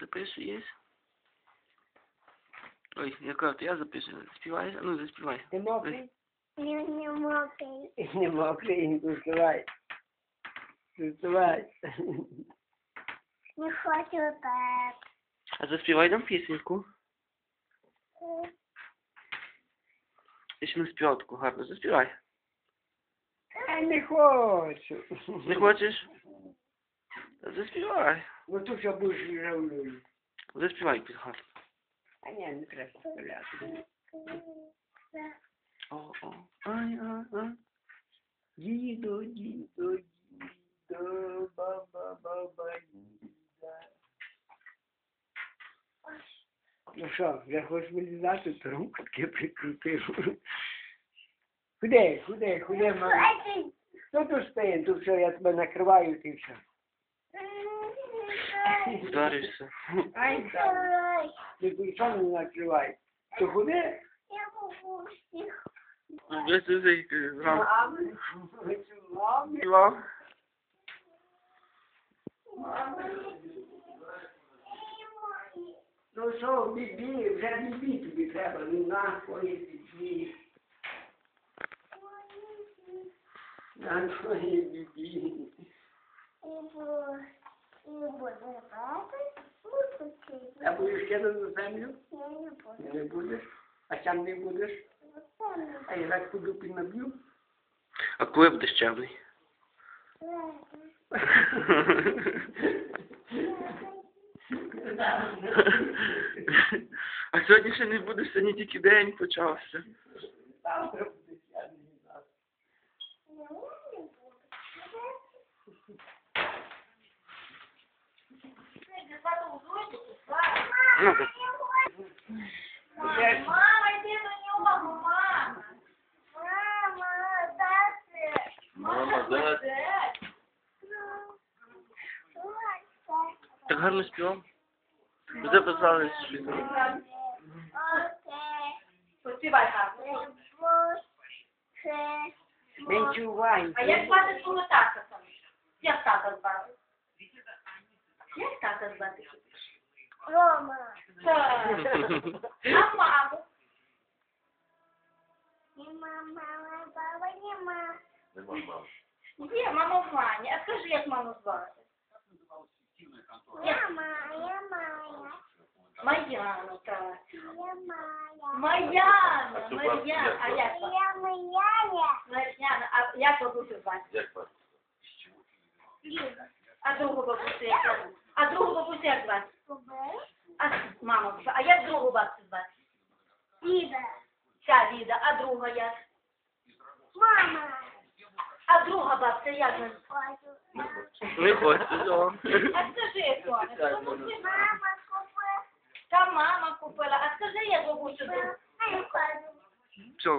Записуєш? Ой, яка то я записую. Співаєш? Ну, заспівай. Ти мокрий? Не, не мокрий. Не мокрий, не доставай. Доставай. Не хочу так. А заспівай нам пісеньку. Я ще не співав таку гарно. Заспівай. Я не хочу. Не хочеш? Заспівай. Ну тут що будеш жавлюю. Заспівай під гарно. А ні, не треба стріляти. О, о. Ай, ай, ай. Дідо, дідо, дідо, баба, баба, діда. Ну що, вже хочеш вилізати, то руку прикрутив. Куди, куди, куди, мама? Тут стоїть, тут все, я тебе накриваю, ти все. Вдаришся. Ай, так. Ти що не накривай? То куди? Я могу всіх. Десь ти зранку мами. Ну що, бібі, вже бібі тобі треба, ну нахуй бібі. Нахуй бібі. Кидати на землю? Я не буду. Не будеш. А не будеш? А я так по дупі наб'ю? А коли будеш чемний? А сьогодні ще не будеш, сьогодні тільки день почався. Завтра будеш, я не знаю. Ну, ж- Мама, йди до нього, мама. Мама, дати. Мама, да. Так гарно співав. Записали щось. Окей. Поспівай гарно. Це. А як звати твого тата там? Як тата звати? Як тата звати? Рома. А маму? Нема мама, баба нема. Є, мама Ваня. А скажи, як маму звати? Я Майя, Майя. Мар'яна, так. Я Майя. Мар'яна, Мар'яна. А як? Я Майя. Мар'яна, а як бабусю звати? А другу бабусю як звати? А другу бабусю як звати? Мама, а як другу бабусю звати? Ліда. Ця Ліда, а друга як? Мама. А друга бабця як? Не хочеш, о. А скажи, Соня, ти Мама купила. Та мама купила. А скажи, як бабусю звати? А я кажу. Все.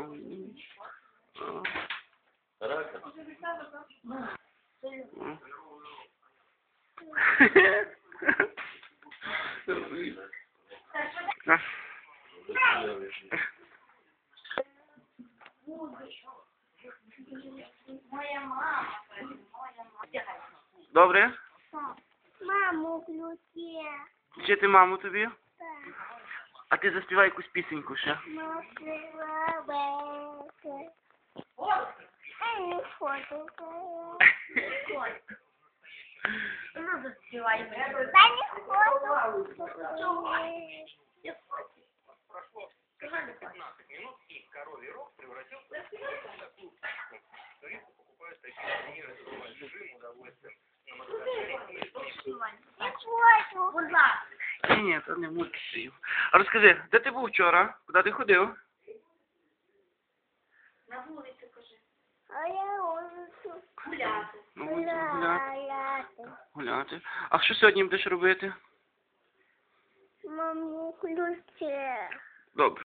Моя мама. Моя мама. Добре? Маму ключі. Вчити маму тобі? Так. А ти заспівай якусь пісеньку ще. Ну заспівай. Та не хочу. Не хочу. Будь ласка. Ні, ні, то не мультик. А розкажи, де ти був вчора? Куди ти ходив? На вулиці кажи. А я хочу. Гуляти. Ну, будемо гуляти. Гуляти. Гуляти. А що сьогодні будеш робити? Маму ключі. Добре.